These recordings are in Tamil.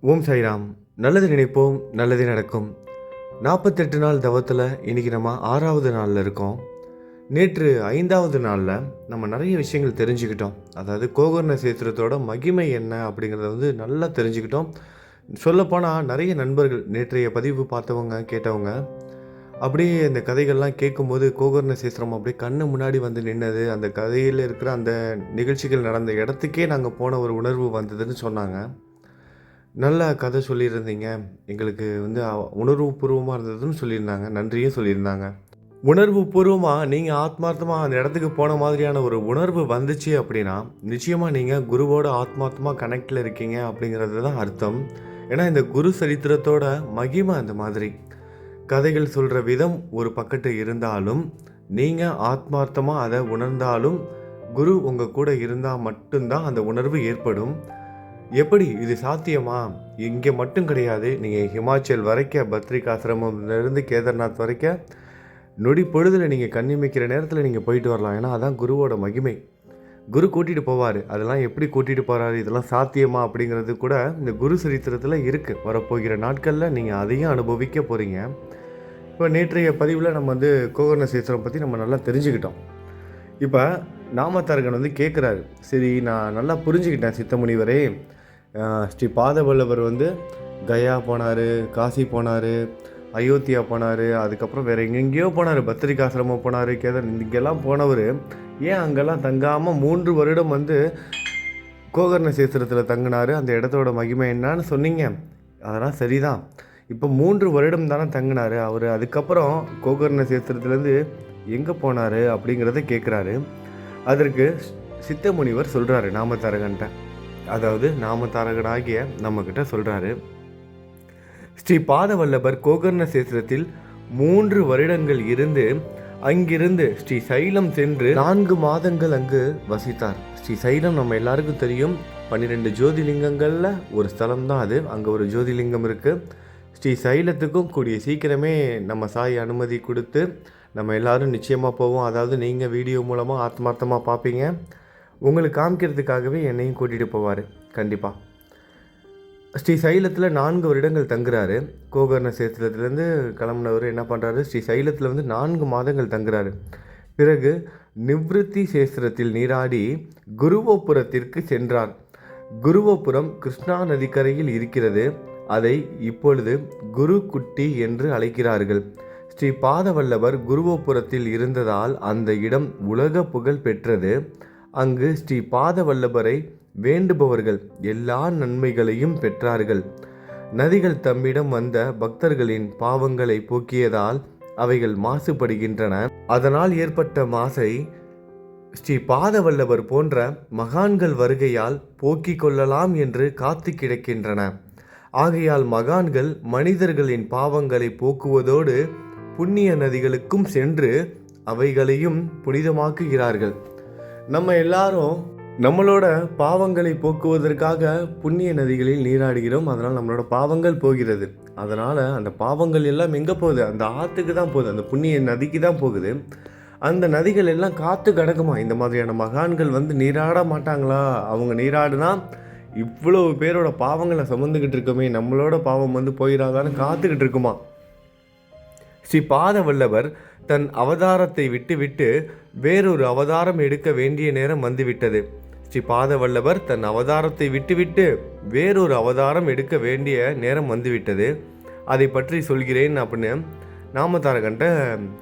ஓம் சாய்ராம். நல்லது நினைப்போம் நல்லது நடக்கும். நாற்பத்தெட்டு நாள் தவத்தில் இன்றைக்கி நம்ம ஆறாவது நாளில் இருக்கோம். நேற்று ஐந்தாவது நாளில் நம்ம நிறைய விஷயங்கள் தெரிஞ்சுக்கிட்டோம். அதாவது கோகர்ண சேத்திரத்தோட மகிமை என்ன அப்படிங்கிறத வந்து நல்லா தெரிஞ்சுக்கிட்டோம். சொல்லப்போனால் நிறைய நண்பர்கள் நேற்றைய பதிவு பார்த்தவங்க கேட்டவங்க அப்படியே இந்த கதைகள்லாம் கேட்கும்போது கோகர்ண சேத்திரம் அப்படியே கண்ணு முன்னாடி வந்து நின்னது. அந்த கதையில் இருக்கிற அந்த நிகழ்ச்சிகள் நடந்த இடத்துக்கே நாங்கள் போன ஒரு உணர்வு வந்ததுன்னு சொன்னாங்க. நல்ல கதை சொல்லியிருந்தீங்க. எங்களுக்கு வந்து உணர்வு உணர்வுபூர்வமாக இருந்ததுன்னு சொல்லியிருந்தாங்க. நன்றியும் சொல்லியிருந்தாங்க. உணர்வு பூர்வமாக நீங்கள் ஆத்மார்த்தமாக அந்த இடத்துக்கு போன மாதிரியான ஒரு உணர்வு வந்துச்சு அப்படின்னா நிச்சயமாக நீங்கள் குருவோட ஆத்மார்த்தமாக கனெக்டில் இருக்கீங்க அப்படிங்கிறது தான் அர்த்தம். ஏன்னா இந்த குரு சரித்திரத்தோட மகிமை அந்த மாதிரி. கதைகள் சொல்கிற விதம் ஒரு பக்கத்து இருந்தாலும் நீங்கள் ஆத்மார்த்தமாக அதை உணர்ந்தாலும் குரு உங்கள் கூட இருந்தால் மட்டும்தான் அந்த உணர்வு ஏற்படும். எப்படி இது சாத்தியமா? இங்கே மட்டும் கிடையாது. நீங்கள் ஹிமாச்சல் வரைக்கும் பத்ரிகாசிரமம்லேருந்து கேதார்நாத் வரைக்கும் நொடி பொழுதில் நீங்கள் கண்ணிமைக்கிற நேரத்தில் நீங்கள் போயிட்டு வரலாம். ஏன்னா அதான் குருவோட மகிமை. குரு கூட்டிகிட்டு போவார். அதெல்லாம் எப்படி கூட்டிகிட்டு போகிறாரு இதெல்லாம் சாத்தியமா? அப்படிங்கிறது கூட இந்த குரு சரித்திரத்தில் இருக்குது வரப்போகிற நாட்களில் நீங்கள் அதையும் அனுபவிக்க போகிறீங்க இப்போ நேற்றைய பதிவில் நம்ம வந்து கோகர்ண சேத்திரம் பற்றி நம்ம நல்லா தெரிஞ்சுக்கிட்டோம். இப்போ நாமத்தார்கன் வந்து கேட்குறாரு சரி நான் நல்லா புரிஞ்சுக்கிட்டேன் சித்தமுனிவரே. ஸ்ரீ பாதவல்லவர் வந்து கயா போனார் காசி போனார் அயோத்தியா போனார் அதுக்கப்புறம் வேறு எங்கெங்கேயோ போனார் பத்திரிகாசிரமம் போனார் கேதர் இங்கெல்லாம் போனவர். ஏன் அங்கெல்லாம் தங்காமல் மூன்று வருடம் வந்து கோகர்ண சேத்திரத்தில் தங்கினார்? அந்த இடத்தோட மகிமை என்னான்னு சொன்னீங்க. அதெல்லாம் சரிதான். இப்போ மூன்று வருடம் தானே தங்கினார். அவர் அதுக்கப்புறம் கோகர்ண சேத்திரத்துலேருந்து எங்கே போனார் அப்படிங்கிறத கேட்குறாரு அதற்கு சித்த முனிவர் சொல்கிறாரு நாமத்தாரகன்ட்ட அதாவது நாமதாரகனாகிய நம்மக்கிட்ட சொல்கிறாரு ஸ்ரீ பாதவல்லபர் கோகர்ண சேத்திரத்தில் மூன்று வருடங்கள் இருந்து அங்கிருந்து ஸ்ரீ சைலம் சென்று நான்கு மாதங்கள் அங்கு வசித்தார். ஸ்ரீ சைலம் நம்ம எல்லாருக்கும் தெரியும். பன்னிரெண்டு ஜோதிலிங்கங்களில் ஒரு ஸ்தலம் தான் அது. அங்கே ஒரு ஜோதிலிங்கம் இருக்குது ஸ்ரீ சைலத்துக்கும் கூடிய சீக்கிரமே நம்ம சாய் அனுமதி கொடுத்து நம்ம எல்லாரும் நிச்சயமாக போவோம். அதாவது நீங்கள் வீடியோ மூலமாக ஆத்மார்த்தமாக பார்ப்பீங்க உங்களுக்கு காமிக்கிறதுக்காகவே என்னையும் கூட்டிகிட்டு போவார். கண்டிப்பாக ஸ்ரீ சைலத்தில் நான்கு வருடங்கள் தங்குறாரு. கோகர்ண சேத்திரத்துலேருந்து கிளம்புனவர் என்ன பண்ணுறாரு ஸ்ரீ சைலத்தில் வந்து நான்கு மாதங்கள் தங்குறாரு. பிறகு நிவ்ருத்தி சேஸ்திரத்தில் நீராடி குருவோபுரத்திற்கு சென்றார். குருவோபுரம் கிருஷ்ணா நதிக்கரையில் இருக்கிறது. அதை இப்பொழுது குருக்குட்டி என்று அழைக்கிறார்கள். ஸ்ரீ பாதவல்லவர் குருவோபுரத்தில் இருந்ததால் அந்த இடம் உலக புகழ் பெற்றது. அங்கு ஸ்ரீ பாதவல்லபரை வேண்டுபவர்கள் எல்லா நன்மைகளையும் பெற்றார்கள். நதிகள் தம்மிடம் வந்த பக்தர்களின் பாவங்களை போக்கியதால் அவைகள் மாசுபடுகின்றன. அதனால் ஏற்பட்ட மாசை ஸ்ரீ பாதவல்லவர் போன்ற மகான்கள் வருகையால் போக்கிக் கொள்ளலாம் என்று காத்து கிடக்கின்றன. ஆகையால் மகான்கள் மனிதர்களின் பாவங்களை போக்குவதோடு புண்ணிய நதிகளுக்கும் சென்று அவைகளையும் புனிதமாக்குகிறார்கள். நம்ம எல்லாரும் நம்மளோட பாவங்களை போக்குவதற்காக புண்ணிய நதிகளில் நீராடுகிறோம். அதனால் நம்மளோட பாவங்கள் போகிறது. அதனால் அந்த பாவங்கள் எல்லாம் எங்கே போகுது? அந்த ஆற்றுக்கு தான் போகுது. அந்த புண்ணிய நதிக்கு தான் போகுது. அந்த நதிகள் எல்லாம் காத்து கிடக்குமா? இந்த மாதிரியான மகான்கள் வந்து நீராட மாட்டாங்களா? அவங்க நீராடுனா இவ்வளோ பேரோட பாவங்களை சுமந்துக்கிட்டு இருக்கோமே. நம்மளோட பாவம் வந்து போயிடாதான்னு காத்துக்கிட்டு இருக்குமா? ஸ்ரீ பாதவல்லவர் தன் அவதாரத்தை விட்டுவிட்டு வேறொரு அவதாரம் எடுக்க வேண்டிய நேரம் வந்துவிட்டது. ஸ்ரீ பாதவல்லவர் தன் அவதாரத்தை விட்டுவிட்டு வேறொரு அவதாரம் எடுக்க வேண்டிய நேரம் வந்துவிட்டது. அதை பற்றி சொல்கிறேன் அப்படின்னு நாமதாரகண்ட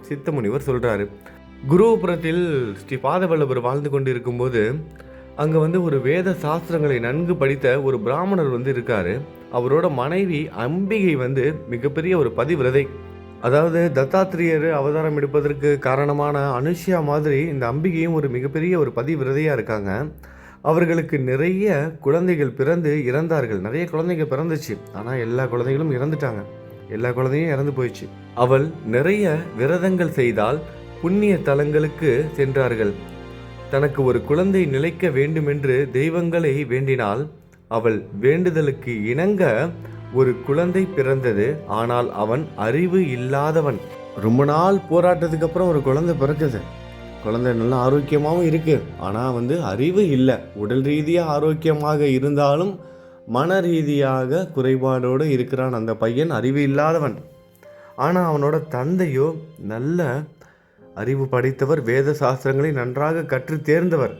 சித்த முனிவர் சொல்கிறாரு குருபுரத்தில் ஸ்ரீ பாதவல்லவர் வாழ்ந்து கொண்டு இருக்கும்போது அங்கே வந்து ஒரு வேத சாஸ்திரங்களை நன்கு படித்த ஒரு பிராமணர் வந்து இருக்கார். அவரோட மனைவி அம்பிகை வந்து மிகப்பெரிய ஒரு பதிவிரதை அதாவது தத்தாத்திரேயர் அவதாரம் எடுப்பதற்கு காரணமான அனுஷ்யா மாதிரி இந்த அம்பிகையும் ஒரு மிகப்பெரிய ஒரு பதிவிரதையாக இருக்காங்க. அவர்களுக்கு நிறைய குழந்தைகள் பிறந்து இறந்தார்கள். நிறைய குழந்தைங்க பிறந்துச்சு. ஆனால் எல்லா குழந்தைகளும் இறந்துட்டாங்க. எல்லா குழந்தையும் இறந்து போயிடுச்சு. அவள் நிறைய விரதங்கள் செய்தால் புண்ணிய தலங்களுக்கு சென்றார்கள். தனக்கு ஒரு குழந்தை நிலைக்க வேண்டுமென்று தெய்வங்களை வேண்டினால் அவள் வேண்டுதலுக்கு இணங்க ஒரு குழந்தை பிறந்தது ஆனால் அவன் அறிவு இல்லாதவன். ரொம்ப நாள் போராட்டத்துக்கு அப்புறம் ஒரு குழந்தை பிறக்குது. குழந்தை நல்லா ஆரோக்கியமாகவும் இருக்கு. ஆனால் வந்து அறிவு இல்லை. உடல் ரீதியாக ஆரோக்கியமாக இருந்தாலும் மன ரீதியாக குறைபாடோடு இருக்கிறான் அந்த பையன். அறிவு இல்லாதவன். ஆனால் அவனோட தந்தையோ நல்ல அறிவு படைத்தவர் வேத சாஸ்திரங்களை நன்றாக கற்று தேர்ந்தவர்.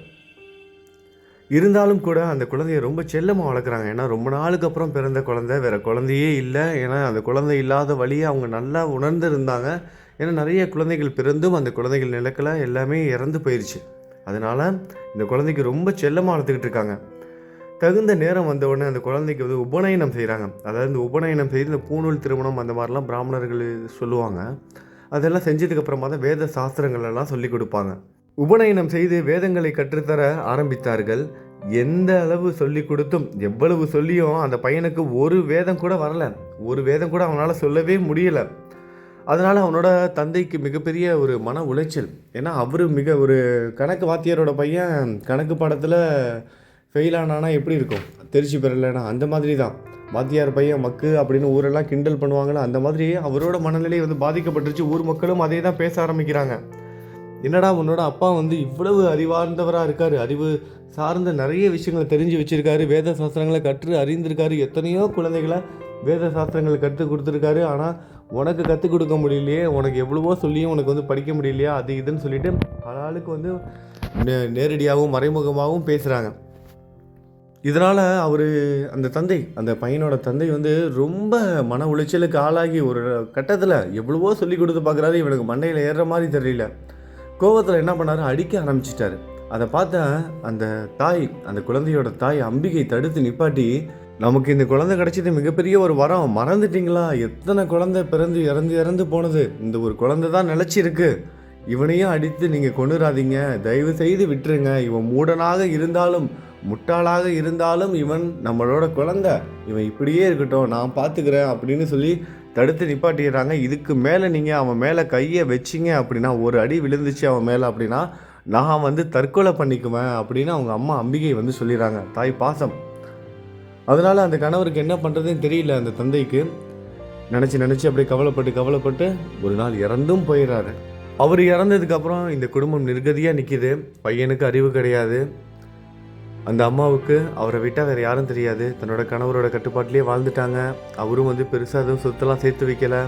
இருந்தாலும் கூட அந்த குழந்தைய ரொம்ப செல்லமாக வளர்க்குறாங்க. ஏன்னா ரொம்ப நாளுக்கு அப்புறம் பிறந்த குழந்தை வேறு குழந்தையே இல்லை. ஏன்னா அந்த குழந்தை இல்லாத வழியை அவங்க நல்லா உணர்ந்து இருந்தாங்க ஏன்னா நிறைய குழந்தைகள் பிறந்தும் அந்த குழந்தைகள் நிலக்கல எல்லாமே இறந்து போயிடுச்சு அதனால் இந்த குழந்தைக்கு ரொம்ப செல்லமாக வளர்த்துக்கிட்டு இருக்காங்க. தகுந்த நேரம் வந்த உடனே அந்த குழந்தைக்கு வந்து உபநயனம் செய்கிறாங்க அதாவது இந்த உபநயனம் செய்து இந்த பூணூல் திருமணம் அந்த மாதிரிலாம் பிராமணர்கள் சொல்லுவாங்க. அதெல்லாம் செஞ்சதுக்கப்புறமா தான் வேத சாஸ்திரங்கள் எல்லாம் சொல்லி கொடுப்பாங்க. உபநயனம் செய்து வேதங்களை கற்றுத்தர ஆரம்பித்தார்கள். எந்த அளவு சொல்லி கொடுத்தும் எவ்வளவு சொல்லியும் அந்த பையனுக்கு ஒரு வேதம் கூட வரல. ஒரு வேதம் கூட அவனால் சொல்லவே முடியல. அதனால் அவனோட தந்தைக்கு மிகப்பெரிய ஒரு மன உளைச்சல். ஏன்னா அவர் மிக ஒரு கணக்கு வாத்தியாரோட பையன் கணக்கு பாடத்தில் ஃபெயில் ஆனானா எப்படி இருக்கும்? தெரிச்சு பெறலைன்னா அந்த மாதிரி தான் வாத்தியார் பையன் மக்கு அப்படின்னு ஊரெல்லாம் கிண்டல் பண்ணுவாங்களா அந்த மாதிரி அவரோட மனநிலை வந்து பாதிக்கப்பட்டுருச்சு. ஊர் மக்களும் அதே தான் பேச ஆரம்பிக்கிறாங்க. என்னடா உன்னோட அப்பா வந்து இவ்வளவு அறிவார்ந்தவராக இருக்கார்? அறிவு சார்ந்த நிறைய விஷயங்களை தெரிஞ்சு வச்சுருக்காரு. வேத சாஸ்திரங்களை கற்று அறிந்திருக்காரு. எத்தனையோ குழந்தைகளை வேத சாஸ்திரங்களை கற்றுக் கொடுத்துருக்காரு. ஆனால் உனக்கு கற்றுக் கொடுக்க முடியலையே. உனக்கு எவ்வளவோ சொல்லியும் உனக்கு வந்து படிக்க முடியலையா? அது இதுன்னு சொல்லிட்டு பல ஆளுக்கு வந்து நே நேரடியாகவும் மறைமுகமாகவும் பேசுகிறாங்க இதனால் அவர் அந்த தந்தை அந்த பையனோட தந்தை வந்து ரொம்ப மன உளைச்சலுக்கு ஆளாகி ஒரு கட்டத்தில் எவ்வளவோ சொல்லி கொடுத்து பார்க்குறாரு இவனுக்கு மண்டையில் ஏறுற மாதிரி தெரியல. கோவத்தில் என்ன பண்ணாரு? அடிக்க ஆரம்பிச்சிட்டாரு. அதை பார்த்த அந்த தாய் அந்த குழந்தையோட தாய் அம்பிகை தடுத்து நிப்பாட்டி நமக்கு இந்த குழந்தை கிடைச்சது மிகப்பெரிய ஒரு வரம். மறந்துட்டீங்களா? எத்தனை குழந்தை பிறந்து இறந்து இறந்து போனது? இந்த ஒரு குழந்தை தான் நிலச்சிருக்கு. இவனையும் அடித்து நீங்கள் கொண்டுறாதீங்க தயவு செய்து விட்டுருங்க. இவன் மூடனாக இருந்தாலும் முட்டாளாக இருந்தாலும் இவன் நம்மளோட குழந்தை. இவன் இப்படியே இருக்கட்டும். நான் பார்த்துக்கிறேன் அப்படின்னு சொல்லி தடுத்து நிப்பாட்டிடுறாங்க. இதுக்கு மேலே நீங்கள் அவன் மேலே கையை வச்சிங்க அப்படின்னா ஒரு அடி விழுந்துச்சு அவன் மேலே அப்படின்னா நான் வந்து தற்கொலை பண்ணிக்குவேன் அப்படின்னு அவங்க அம்மா அம்பிகை வந்து சொல்லிடுறாங்க. தாய் பாசம். அதனால் அந்த கணவருக்கு என்ன பண்ணுறதுன்னு தெரியல அந்த தந்தைக்கு. நினச்சி நினச்சி அப்படியே கவலைப்பட்டு கவலைப்பட்டு ஒரு நாள் இறந்தும் போயிடுறாரு. அவர் இறந்ததுக்கப்புறம் இந்த குடும்பம் நிர்கதியாக நிற்கிது பையனுக்கு அறிவு கிடையாது. அந்த அம்மாவுக்கு அவரை விட்டால் வேறு யாரும் தெரியாது. தன்னோட கணவரோட கட்டுப்பாட்டிலே வாழ்ந்துட்டாங்க. அவரும் வந்து பெருசாக எதுவும் சொத்தெல்லாம் சேர்த்து வைக்கலை.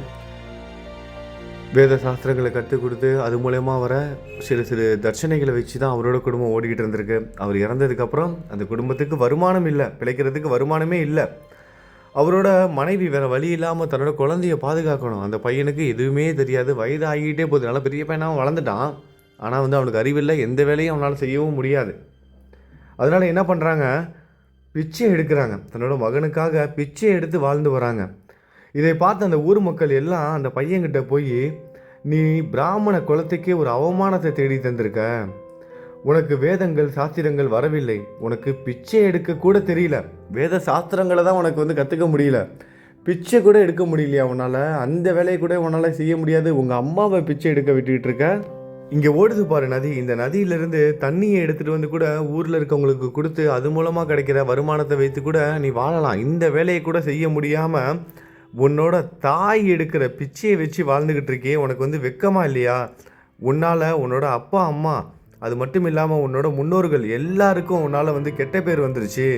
வேத சாஸ்திரங்களை கற்றுக் கொடுத்து அது மூலயமா வர சிறு சிறு தர்ஷனைகளை வச்சு தான் அவரோட குடும்பம் ஓடிக்கிட்டு இருந்திருக்கு. அவர் இறந்ததுக்கப்புறம் அந்த குடும்பத்துக்கு வருமானம் இல்லை. பிழைக்கிறதுக்கு வருமானமே இல்லை. அவரோட மனைவி வேறு வழி இல்லாமல் தன்னோட குழந்தைய பாதுகாக்கணும். அந்த பையனுக்கு எதுவுமே தெரியாது. வயது ஆகிக்கிட்டே போகுது. நல்லா பெரிய பையனாக வளர்ந்துட்டான். ஆனால் வந்து அவனுக்கு அறிவில்லை. எந்த வேலையும் அவனால் செய்யவும் முடியாது. அதனால் என்ன பண்ணுறாங்க பிச்சை எடுக்கிறாங்க. தன்னோட மகனுக்காக பிச்சை எடுத்து வாழ்ந்து வராங்க. இதை பார்த்து அந்த ஊர் மக்கள் எல்லாம் அந்த பையன்கிட்ட போய் நீ பிராமண குலத்துக்கே ஒரு அவமானத்தை தேடி தந்திருக்க. உனக்கு வேதங்கள் சாஸ்திரங்கள் வரவில்லை. உனக்கு பிச்சை எடுக்க கூட தெரியல. வேத சாஸ்திரங்களை தான் உனக்கு வந்து கற்றுக்க முடியல. பிச்சை கூட எடுக்க முடியலையா உன்னால்? அந்த வேலையை கூட உன்னால் செய்ய முடியாது. உங்கள் அம்மாவை பிச்சை எடுக்க விட்டுக்கிட்டு இருக்க. இங்கே ஓடுது பாரு நதி. இந்த நதியிலிருந்து தண்ணியை எடுத்துகிட்டு வந்து கூட ஊரில் இருக்கவங்களுக்கு கொடுத்து அது மூலமாக கிடைக்கிற வருமானத்தை வைத்து கூட நீ வாழலாம். இந்த வேலையை கூட செய்ய முடியாமல் உன்னோட தாய் எடுக்கிற பிச்சையை வச்சு வாழ்ந்துக்கிட்டு இருக்கே. உனக்கு வந்து வெக்கமா இல்லையா? உன்னால் உன்னோட அப்பா அம்மா அது மட்டும் இல்லாமல் உன்னோட முன்னோர்கள் எல்லாருக்கும் உன்னால் வந்து கெட்ட பேர் வந்துருச்சு.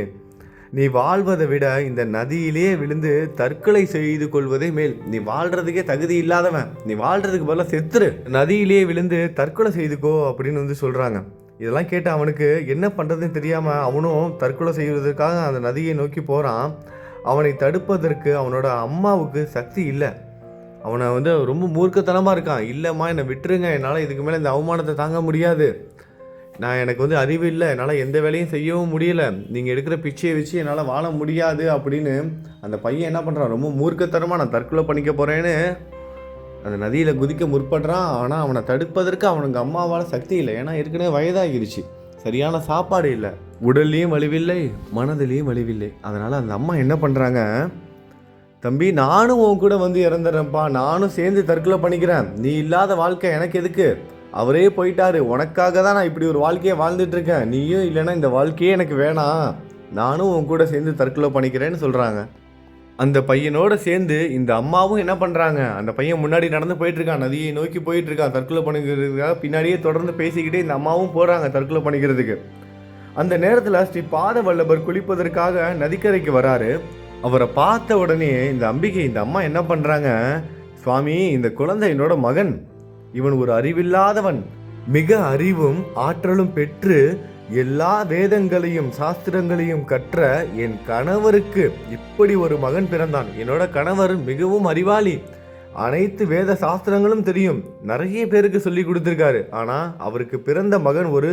நீ வாழ்வதை விட இந்த நதியிலே விழுந்து தற்கொலை செய்து கொள்வதே மேல். நீ வாழ்றதுக்கே தகுதி இல்லாதவன். நீ வாழ்றதுக்கு பதிலாக செத்துரு. நதியிலே விழுந்து தற்கொலை செய்துக்கோ அப்படின்னு வந்து சொல்கிறாங்க இதெல்லாம் கேட்டு அவனுக்கு என்ன பண்ணுறதுன்னு தெரியாமல் அவனும் தற்கொலை செய்வதற்காக அந்த நதியை நோக்கி போகிறான் அவனை தடுப்பதற்கு அவனோட அம்மாவுக்கு சக்தி இல்லை. அவனை வந்து ரொம்ப மூர்க்கத்தனமாக இருக்கான். இல்லைம்மா என்னை விட்டுருங்க. என்னால் இதுக்கு மேலே இந்த அவமானத்தை தாங்க முடியாது. நான் எனக்கு வந்து அறிவு இல்லை. என்னால் எந்த வேலையும் செய்யவும் முடியல. நீங்கள் எடுக்கிற பிச்சையை வச்சு என்னால் வாழ முடியாது அப்படின்னு அந்த பையன் என்ன பண்ணுறான் ரொம்ப மூர்க்கத்தனமாக நான் தற்கொலை பண்ணிக்க போகிறேன்னு அந்த நதியில் குதிக்க முற்படுறான். ஆனால் அவனை தடுப்பதற்கு அவனுக்கு அம்மாவால் சக்தி இல்லை. ஏன்னா ஏற்கனவே வயதாகிருச்சு. சரியான சாப்பாடு இல்லை. உடல்லையும் வலிவில்லை மனதிலையும் வலிவில்லை. அதனால் அந்த அம்மா என்ன பண்ணுறாங்க தம்பி நானும் உன் கூட வந்து இறந்துடுறேன்ப்பா. நானும் சேர்ந்து தற்கொலை பண்ணிக்கிறேன். நீ இல்லாத வாழ்க்கை எனக்கு எதுக்கு? அவரே போயிட்டாரு. உனக்காக தான் நான் இப்படி ஒரு வாழ்க்கையை வாழ்ந்துட்டு இருக்கேன் நீயும் இல்லைன்னா இந்த வாழ்க்கையே எனக்கு வேணாம். நானும் உன் கூட சேர்ந்து தற்கொலை பண்ணிக்கிறேன்னு சொல்கிறாங்க அந்த பையனோட சேர்ந்து இந்த அம்மாவும் என்ன பண்ணுறாங்க அந்த பையன் முன்னாடி நடந்து போயிட்டுருக்கான். நதியை நோக்கி போயிட்டுருக்கான். தற்கொலை பண்ணிக்கிறதுக்காக பின்னாடியே தொடர்ந்து பேசிக்கிட்டே இந்த அம்மாவும் போகிறாங்க தற்கொலை பண்ணிக்கிறதுக்கு. அந்த நேரத்தில் ஸ்ரீ பாத வல்லபர் குளிப்பதற்காக நதிக்கரைக்கு வராரு. அவரை பார்த்த உடனே இந்த அம்பிகை இந்த அம்மா என்ன பண்ணுறாங்க சுவாமி இந்த குழந்தை என்னோட மகன் இவன் ஒரு அறிவில்லாதவன். மிக அறிவும் ஆற்றலும் பெற்று எல்லா வேதங்களையும் சாஸ்திரங்களையும் கற்ற என் கணவருக்கு இப்படி ஒரு மகன் பிறந்தான். என்னோட கணவர் மிகவும் அறிவாளி. அனைத்து வேத சாஸ்திரங்களும் தெரியும். நிறைய பேருக்கு சொல்லி கொடுத்துருக்காரு. ஆனால் அவருக்கு பிறந்த மகன் ஒரு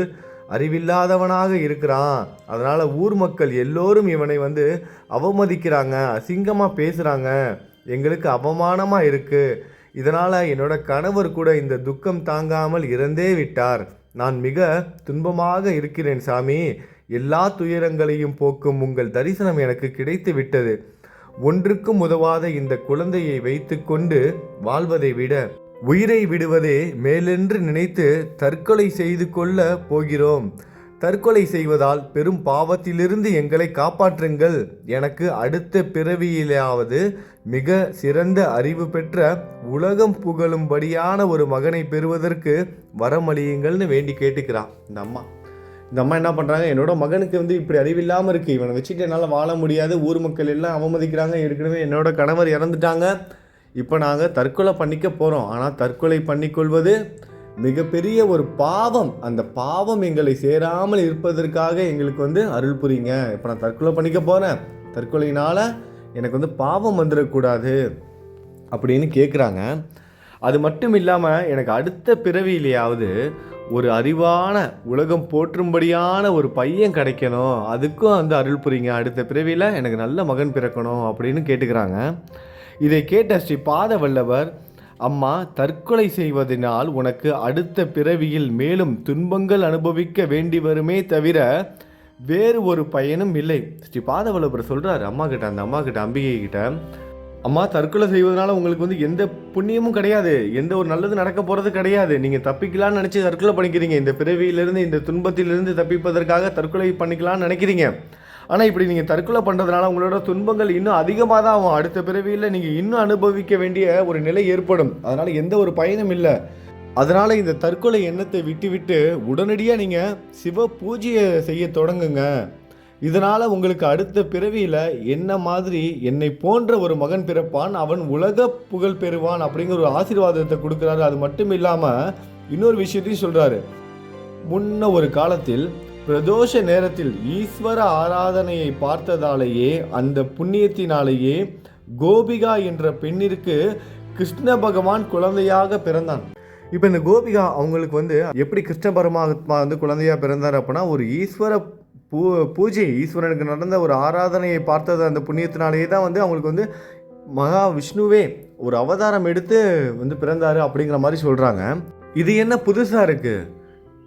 அறிவில்லாதவனாக இருக்கிறான். அதனால் ஊர் மக்கள் எல்லோரும் இவனை வந்து அவமதிக்கிறாங்க அசிங்கமாக பேசுகிறாங்க எங்களுக்கு அவமானமாக இருக்குது இதனால் என்னோட கணவர் கூட இந்த துக்கம் தாங்காமல் இறந்தே விட்டார். நான் மிக துன்பமாக இருக்கிறேன் சாமி. எல்லா துயரங்களையும் போக்கும் உங்கள் தரிசனம் எனக்கு கிடைத்து விட்டது. ஒன்றுக்கும் உதவாத இந்த குழந்தையை வைத்துக்கொண்டு வாழ்வதை விட உயிரை விடுவதே மேலென்று நினைத்து தற்கொலை செய்து கொள்ள போகிறோம். தற்கொலை செய்வதால் பெரும் பாவத்திலிருந்து எங்களை காப்பாற்றுங்கள். எனக்கு அடுத்த பிறவியிலாவது மிக சிறந்த அறிவு பெற்ற உலகம் புகழும்படியான ஒரு மகனை பெறுவதற்கு வரமளியுங்கள்னு வேண்டி கேட்டுக்கிறான் இந்த அம்மா. இந்த அம்மா என்ன பண்ணுறாங்க என்னோட மகனுக்கு வந்து இப்படி அறிவில்லாமல் இருக்குது இவனை வச்சுட்டு என்னால் வாழ முடியாது. ஊர் மக்கள் எல்லாம் அவமதிக்கிறாங்க. ஏற்கனவே என்னோட கணவர் இறந்துட்டாங்க. இப்போ நாங்கள் தற்கொலை பண்ணிக்க போகிறோம் ஆனால் தற்கொலை பண்ணிக்கொள்வது மிகப்பெரிய ஒரு பாவம். அந்த பாவம் எங்களை சேராமல் இருப்பதற்காக எங்களுக்கு வந்து அருள் புரியுங்க. இப்போ நான் தற்கொலை பண்ணிக்க போகிறேன் தற்கொலையினால் எனக்கு வந்து பாவம் வந்துடக்கூடாது அப்படின்னு கேட்குறாங்க அது மட்டும் இல்லாமல் எனக்கு அடுத்த பிறவியிலேயாவது ஒரு அறிவான உலகம் போற்றும்படியான ஒரு பையன் கிடைக்கணும். அதுக்கும் வந்து அருள் புரியுங்க. அடுத்த பிறவியில் எனக்கு நல்ல மகன் பிறக்கணும் அப்படின்னு கேட்டுக்கிறாங்க. இதை கேட்ட ஸ்ரீ பாத வல்லவர் அம்மா தற்கொலை செய்வதனால் உனக்கு அடுத்த பிறவியில் மேலும் துன்பங்கள் அனுபவிக்க வேண்டி வருமே தவிர வேறு ஒரு பயனும் இல்லை. ஸ்ரீ பாதவல்லபர் சொல்கிறார் அம்மா கிட்ட அந்த அம்மா கிட்ட அம்பிகை கிட்ட அம்மா தற்கொலை செய்வதனால உங்களுக்கு வந்து எந்த புண்ணியமும் கிடையாது. எந்த ஒரு நல்லது நடக்க போகிறது கிடையாது. நீங்கள் தப்பிக்கலாம்னு நினச்சி தற்கொலை பண்ணிக்கிறீங்க. இந்த பிறவியிலிருந்து இந்த துன்பத்திலிருந்து தப்பிப்பதற்காக தற்கொலை பண்ணிக்கலாம்னு நினைக்கிறீங்க. ஆனால் இப்படி நீங்கள் தற்கொலை பண்ணுறதுனால உங்களோட துன்பங்கள் இன்னும் அதிகமாக தான் ஆகும். அடுத்த பிறவியில் நீங்கள் இன்னும் அனுபவிக்க வேண்டிய ஒரு நிலை ஏற்படும். அதனால் எந்த ஒரு பயனும் இல்லை. அதனால் இந்த தற்கொலை எண்ணத்தை விட்டுவிட்டு உடனடியாக நீங்கள் சிவ பூஜையை செய்ய தொடங்குங்க. இதனால் உங்களுக்கு அடுத்த பிறவியில் என்ன மாதிரி என்னை போன்ற ஒரு மகன் பிறப்பான் அவன் உலக புகழ் பெறுவான் அப்படிங்கிற ஒரு ஆசீர்வாதத்தை கொடுக்குறாரு. அது மட்டும் இல்லாமல் இன்னொரு விஷயத்தையும் சொல்கிறாரு முன்ன ஒரு காலத்தில் பிரதோஷ நேரத்தில் ஈஸ்வர ஆராதனையை பார்த்ததாலேயே அந்த புண்ணியத்தினாலேயே கோபிகா என்ற பெண்ணிற்கு கிருஷ்ண பகவான் குழந்தையாக பிறந்தான். இப்போ இந்த கோபிகா அவங்களுக்கு வந்து எப்படி கிருஷ்ண பரமாத்மா வந்து குழந்தையாக பிறந்தார் அப்படின்னா ஒரு ஈஸ்வர பூ பூஜை ஈஸ்வரனுக்கு நடந்த ஒரு ஆராதனையை பார்த்தது அந்த புண்ணியத்தினாலேயே தான் வந்து அவங்களுக்கு வந்து மகா விஷ்ணுவே ஒரு அவதாரம் எடுத்து வந்து பிறந்தார் அப்படிங்கிற மாதிரி சொல்கிறாங்க இது என்ன புதுசாக இருக்குது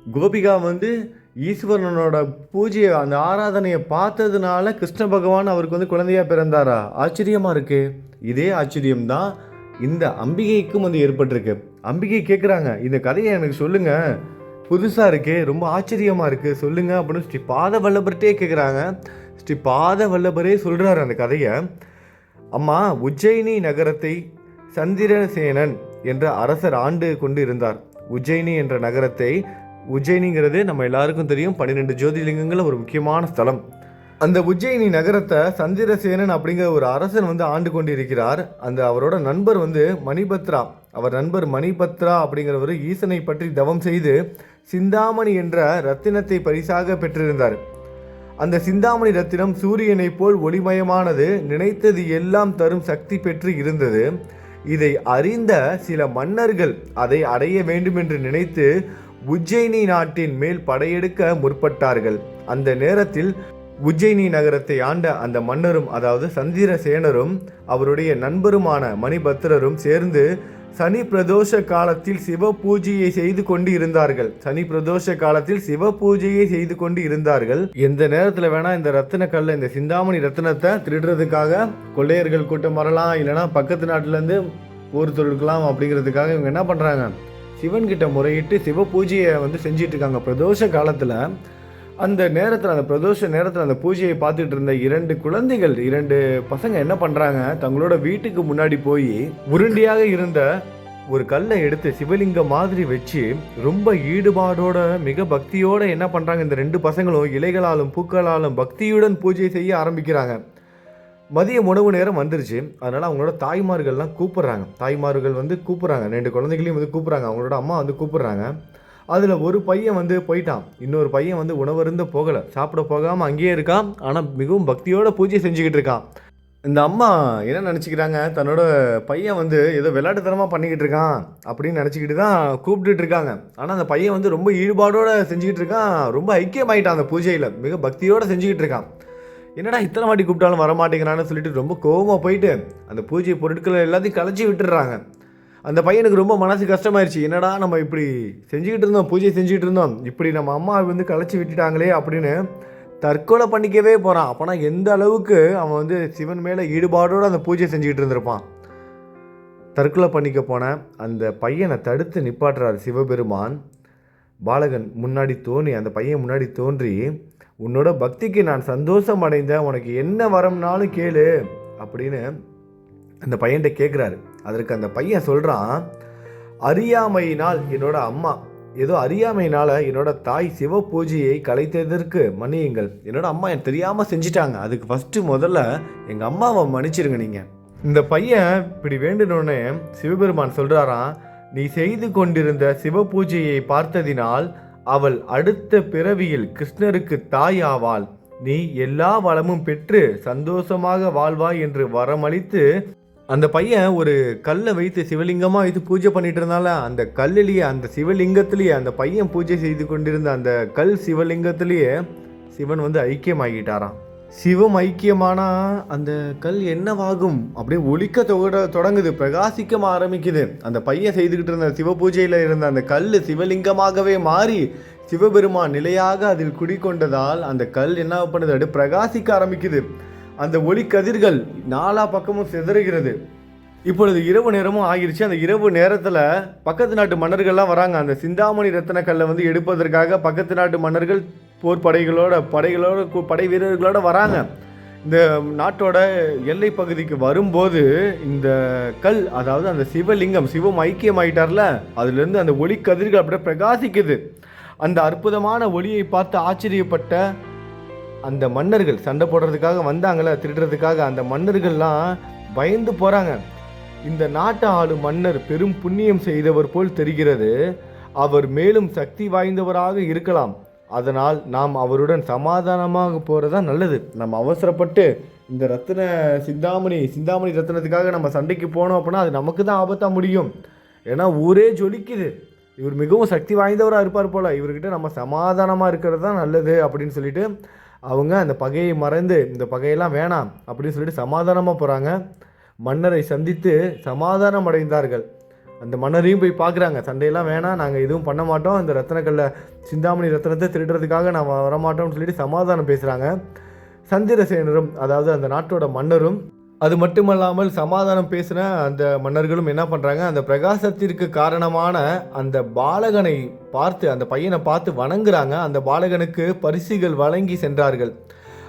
கோபிகா வந்து ஈஸ்வரனோட பூஜையை அந்த ஆராதனையை பார்த்ததுனால கிருஷ்ண பகவான் அவருக்கு வந்து குழந்தையாக பிறந்தாரா? ஆச்சரியமாக இருக்கு. இதே ஆச்சரியம்தான் இந்த அம்பிகைக்கும் வந்து ஏற்பட்டிருக்கு. அம்பிகை கேட்குறாங்க இந்த கதையை எனக்கு சொல்லுங்கள் புதுசாக இருக்கே ரொம்ப ஆச்சரியமாக இருக்குது சொல்லுங்கள் அப்படின்னு ஸ்ரீ பாத வல்லபர்கிட்டே கேட்குறாங்க ஸ்ரீ பாத வல்லபரே சொல்றாரு அந்த கதையை. அம்மா உஜ்ஜயினி நகரத்தை சந்திரசேனன் என்ற அரசர் ஆண்டு கொண்டு இருந்தார். உஜ்ஜயினி என்ற நகரத்தை உஜ்ஜயினிங்கிறது நம்ம எல்லாருக்கும் தெரியும். பன்னிரெண்டு ஜோதிலிங்கங்களில் ஒரு முக்கியமான ஸ்தலம். அந்த உஜ்ஜயினி நகரத்தை சந்திரசேனன் அப்படிங்கிற ஒரு அரசன் வந்து ஆண்டு கொண்டிருக்கிறார். அந்த அவரோட நண்பர் வந்து மணிபத்ரா. அவர் நண்பர் மணிபத்ரா அப்படிங்கிறவர் ஈசனை பற்றி தவம் செய்து சிந்தாமணி என்ற ரத்தினத்தை பரிசாக பெற்றிருந்தார். அந்த சிந்தாமணி ரத்தினம் சூரியனைப் போல் ஒளிமயமானது நினைத்தது எல்லாம் தரும் சக்தி பெற்று இருந்தது. இதை அறிந்த சில மன்னர்கள் அதை அடைய வேண்டும் என்று நினைத்து உஜ்ஜயினி நாட்டின் மேல் படையெடுக்க முற்பட்டார்கள். அந்த நேரத்தில் உஜ்ஜயினி நகரத்தை ஆண்ட அந்த மன்னரும் அதாவது சந்திரசேனரும் அவருடைய நண்பருமான மணிபத்ரரும் சேர்ந்து சனி பிரதோஷ காலத்தில் சிவ பூஜையை செய்து கொண்டு இருந்தார்கள் சனி பிரதோஷ காலத்தில் சிவ பூஜையை செய்து கொண்டு இருந்தார்கள் எந்த நேரத்தில் வேணா இந்த ரத்தின கல்ல இந்த சிந்தாமணி ரத்தினத்தை திருடுறதுக்காக கொள்ளையர்கள் கூட்டம் வரலாம் இல்லைன்னா பக்கத்து நாட்டிலேருந்து ஊர் தொழிலுக்கலாம் அப்படிங்கிறதுக்காக இவங்க என்ன பண்ணுறாங்க சிவன்கிட்ட முறையிட்டு சிவ பூஜையை வந்து செஞ்சிட்டு இருக்காங்க பிரதோஷ காலத்தில் அந்த நேரத்தில் அந்த பிரதோஷ நேரத்தில் அந்த பூஜையை பார்த்துட்டு இருந்த இரண்டு குழந்தைகள் இரண்டு பசங்க என்ன பண்ணுறாங்க தங்களோட வீட்டுக்கு முன்னாடி போய் உருண்டியாக இருந்த ஒரு கல்லை எடுத்து சிவலிங்கம் மாதிரி வச்சு ரொம்ப ஈடுபாடோட மிக பக்தியோட என்ன பண்ணுறாங்க இந்த ரெண்டு பசங்களும் இலைகளாலும் பூக்களாலும் பக்தியுடன் பூஜை செய்ய ஆரம்பிக்கிறாங்க. மதிய உணவு நேரம் வந்துருச்சு. அதனால் அவங்களோட தாய்மார்கள்லாம் கூப்பிட்றாங்க. தாய்மார்கள் வந்து கூப்பிட்றாங்க. ரெண்டு குழந்தைகளையும் வந்து கூப்பிட்றாங்க. அவங்களோட அம்மா வந்து கூப்பிட்றாங்க. அதில் ஒரு பையன் வந்து போயிட்டான். இன்னொரு பையன் வந்து உணவருந்த போகலை. சாப்பிட போகாமல் அங்கேயே இருக்கான். ஆனால் மிகவும் பக்தியோட பூஜை செஞ்சுக்கிட்டு இருக்கான். இந்த அம்மா என்ன நினச்சிக்கிறாங்க? தன்னோட பையன் வந்து ஏதோ விளையாட்டுத்தனமாக பண்ணிக்கிட்டு இருக்கான் அப்படின்னு நினச்சிக்கிட்டு தான் கூப்பிட்டுட்டு இருக்காங்க. ஆனால் அந்த பையன் வந்து ரொம்ப ஈடுபாடோடு செஞ்சுக்கிட்டு இருக்கான். ரொம்ப ஐக்கியமாயிட்டான் அந்த பூஜையில். மிக பக்தியோடு செஞ்சுக்கிட்டு இருக்கான். என்னடா இத்தனை வாட்டி கூப்பிட்டாலும் வரமாட்டேங்கிறான்னு சொல்லிட்டு ரொம்ப கோபமாக போயிட்டு அந்த பூஜை பொருட்களை எல்லாத்தையும் கலைச்சி விட்டுடுறாங்க. அந்த பையனுக்கு ரொம்ப மனசு கஷ்டமாயிருச்சு. என்னடா நம்ம இப்படி செஞ்சுக்கிட்டு இருந்தோம் பூஜை செஞ்சுக்கிட்டு இருந்தோம் இப்படி நம்ம அம்மா வந்து கலைச்சி விட்டுட்டாங்களே அப்படின்னு தற்கொலை பண்ணிக்கவே போகிறான் அப்போனா எந்த அளவுக்கு அவன் வந்து சிவன் மேலே ஈடுபாடோடு அந்த பூஜை செஞ்சுக்கிட்டு இருந்திருப்பான்? தற்கொலை பண்ணிக்க போன அந்த பையனை தடுத்து நிப்பாட்டுறாரு சிவபெருமான். பாலகன் முன்னாடி தோன்றி அந்த பையன் முன்னாடி தோன்றி உன்னோட பக்திக்கு நான் சந்தோஷம் அடைந்தேன் உனக்கு என்ன வரம்னாலும் கேளு அப்படின்னு அந்த பையன்கிட்ட கேட்குறாரு அதற்கு அந்த பையன் சொல்கிறான் அறியாமையினால் என்னோட அம்மா ஏதோ அறியாமையினால் என்னோட தாய் சிவ பூஜையை கலைத்ததற்கு மன்னியுங்கள். என்னோட அம்மா எனக்கு தெரியாமல் செஞ்சிட்டாங்க. அதுக்கு ஃபஸ்ட்டு முதல்ல எங்கள் அம்மாவை மன்னிச்சிருங்க நீங்கள் இந்த பையன் இப்படி வேண்டுனோடனே சிவபெருமான் சொல்கிறாராம் நீ செய்து கொண்டிருந்த சிவ பூஜையை பார்த்ததினால் அவள் அடுத்த பிறவியில் கிருஷ்ணருக்கு தாய் ஆவாள் நீ எல்லா வளமும் பெற்று சந்தோஷமாக வாழ்வாய் என்று வரமளித்து அந்த பையன் ஒரு கல்லை வைத்து சிவலிங்கமாக வைத்து பூஜை பண்ணிட்டு இருந்தால அந்த கல்லிலேயே அந்த சிவலிங்கத்திலேயே அந்த பையன் பூஜை செய்து கொண்டிருந்த அந்த கல் சிவலிங்கத்திலேயே சிவன் வந்து ஐக்கியமாகிட்டாராம். சிவம் ஐக்கியமானா அந்த கல் என்னவாகும்? அப்படியே ஒழிக்க தொட தொடங்குது. பிரகாசிக்க ஆரம்பிக்குது. அந்த பையன் செய்துக்கிட்டு இருந்த சிவ பூஜையில் இருந்த அந்த கல் சிவலிங்கமாகவே மாறி சிவபெருமான் நிலையாக அதில் குடிக்கொண்டதால் அந்த கல் என்ன பண்ணுது? அப்படியே பிரகாசிக்க ஆரம்பிக்குது. அந்த ஒளி கதிர்கள் நாலா பக்கமும் சிதறுகிறது. இப்பொழுது இரவு நேரமும் ஆகிருச்சு. அந்த இரவு நேரத்தில் பக்கத்து நாட்டு மன்னர்கள்லாம் வராங்க. அந்த சிந்தாமணி ரத்தன கல்லை வந்து எடுப்பதற்காக பக்கத்து நாட்டு மன்னர்கள் போர் படைகளோட படைகளோட படை வீரர்களோட வராங்க. இந்த நாட்டோட எல்லை பகுதிக்கு வரும்போது இந்த கல் அதாவது அந்த சிவலிங்கம் சிவம் ஐக்கியமாயிட்டார்ல அதுலேருந்து அந்த ஒளி கதிர்கள் அப்படியே பிரகாசிக்குது. அந்த அற்புதமான ஒளியை பார்த்து ஆச்சரியப்பட்ட அந்த மன்னர்கள் சண்டை போடுறதுக்காக வந்தாங்களே திருடுறதுக்காக அந்த மன்னர்கள்லாம் பயந்து போகிறாங்க இந்த நாட்டை ஆளும் மன்னர் பெரும் புண்ணியம் செய்தவர் போல் தெரிகிறது. அவர் மேலும் சக்தி வாய்ந்தவராக இருக்கலாம். அதனால் நாம் அவருடன் சமாதானமாக போகிறது தான் நல்லது. நம்ம அவசரப்பட்டு இந்த ரத்தின சிந்தாமணி சிந்தாமணி ரத்தினத்துக்காக நம்ம சண்டைக்கு போனோம் அப்படின்னா அது நமக்கு தான் ஆபத்தாக முடியும். ஏன்னா ஊரே ஜொலிக்குது. இவர் மிகவும் சக்தி வாய்ந்தவராக இருப்பார் போல். இவர்கிட்ட நம்ம சமாதானமாக இருக்கிறது தான் நல்லது அப்படின்னு சொல்லிட்டு அவங்க அந்த பகையை மறந்து இந்த பகையெல்லாம் வேணாம் அப்படின்னு சொல்லிட்டு சமாதானமாக போகிறாங்க மன்னரை சந்தித்து சமாதானம் அடைந்தார்கள் அந்த மன்னரையும் போய் பார்க்குறாங்க. சண்டையெல்லாம் வேணாம் நாங்கள் எதுவும் பண்ண மாட்டோம். அந்த ரத்தனக்கல்ல சிந்தாமணி ரத்தனத்தை திருடுறதுக்காக நான் வரமாட்டோம்னு சொல்லிட்டு சமாதானம் பேசுகிறாங்க சந்திரசேனரும் அதாவது அந்த நாட்டோட மன்னரும் அது மட்டுமல்லாமல் சமாதானம் பேசின அந்த மன்னர்களும் என்ன பண்ணுறாங்க அந்த பிரகாசத்திற்கு காரணமான அந்த பாலகனை பார்த்து அந்த பையனை பார்த்து வணங்குறாங்க. அந்த பாலகனுக்கு பரிசுகள் வழங்கி சென்றார்கள்.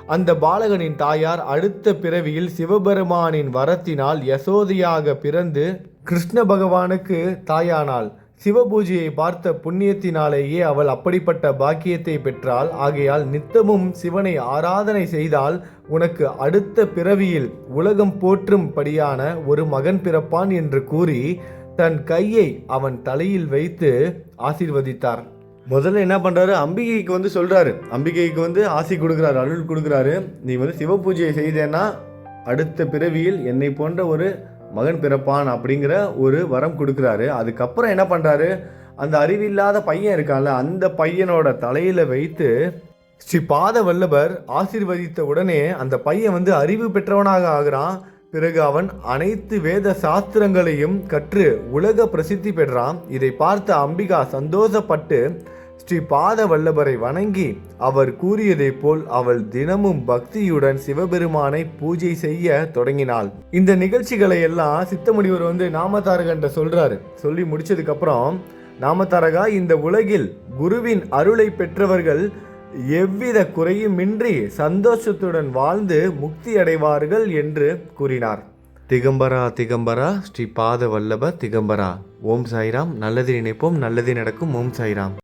அந்த பாலகனின் தாயார் அடுத்த பிறவியில் சிவபெருமானின் வரத்தினால் யசோதையாக பிறந்து கிருஷ்ண பகவானுக்கு தாயானாள். சிவபூஜையை பார்த்த புண்ணியத்தினாலேயே அவள் அப்படிப்பட்ட பாக்கியத்தை பெற்றாள். ஆகையால் நித்தமும் சிவனை ஆராதனை செய்தால் உனக்கு அடுத்த பிறவியில் உலகம் போற்றும்படியான ஒரு மகன் பிறப்பான் என்று கூறி தன் கையை அவன் தலையில் வைத்து ஆசீர்வதித்தார். முதல்ல என்ன பண்ணுறாரு அம்பிகைக்கு வந்து சொல்கிறாரு அம்பிகைக்கு வந்து ஆசி கொடுக்குறாரு அருள் கொடுக்குறாரு. நீ வந்து சிவ பூஜையை செய்தேன்னா அடுத்த பிறவியில் என்னை போன்ற ஒரு மகன் பிறப்பான் அப்படிங்கிற ஒரு வரம் கொடுக்குறாரு. அதுக்கப்புறம் என்ன பண்ணுறாரு அந்த அறிவில்லாத பையன் இருக்கான்ல அந்த பையனோட தலையில் வைத்து ஸ்ரீ பாத வல்லபர் ஆசீர்வதித்த உடனே அந்த பையன் வந்து அறிவு பெற்றவனாக ஆகிறான். பிறகு அவன் அனைத்து வேத சாஸ்திரங்களையும் கற்று உலக பிரசித்தி பெற்றான். இதை பார்த்த அம்பிகா சந்தோஷப்பட்டு ஸ்ரீ பாத வல்லபரை வணங்கி அவர் கூறியதைப் போல் அவள் தினமும் பக்தியுடன் சிவபெருமானை பூஜை செய்ய தொடங்கினாள். இந்த நிகழ்ச்சிகளை எல்லாம் சித்தமுனிவர் வந்து நாமதாரகன்ற சொல்றாரு. சொல்லி முடிச்சதுக்கு அப்புறம் நாமதாரகா இந்த உலகில் குருவின் அருளை பெற்றவர்கள் எவ்வித குறையுமின்றி சந்தோஷத்துடன் வாழ்ந்து முக்தி அடைவார்கள் என்று கூறினார். திகம்பரா திகம்பரா ஸ்ரீ பாத வல்லப திகம்பரா. ஓம் சாய்ராம். நல்லது நினைப்போம் நல்லது நடக்கும். ஓம் சாய்ராம்.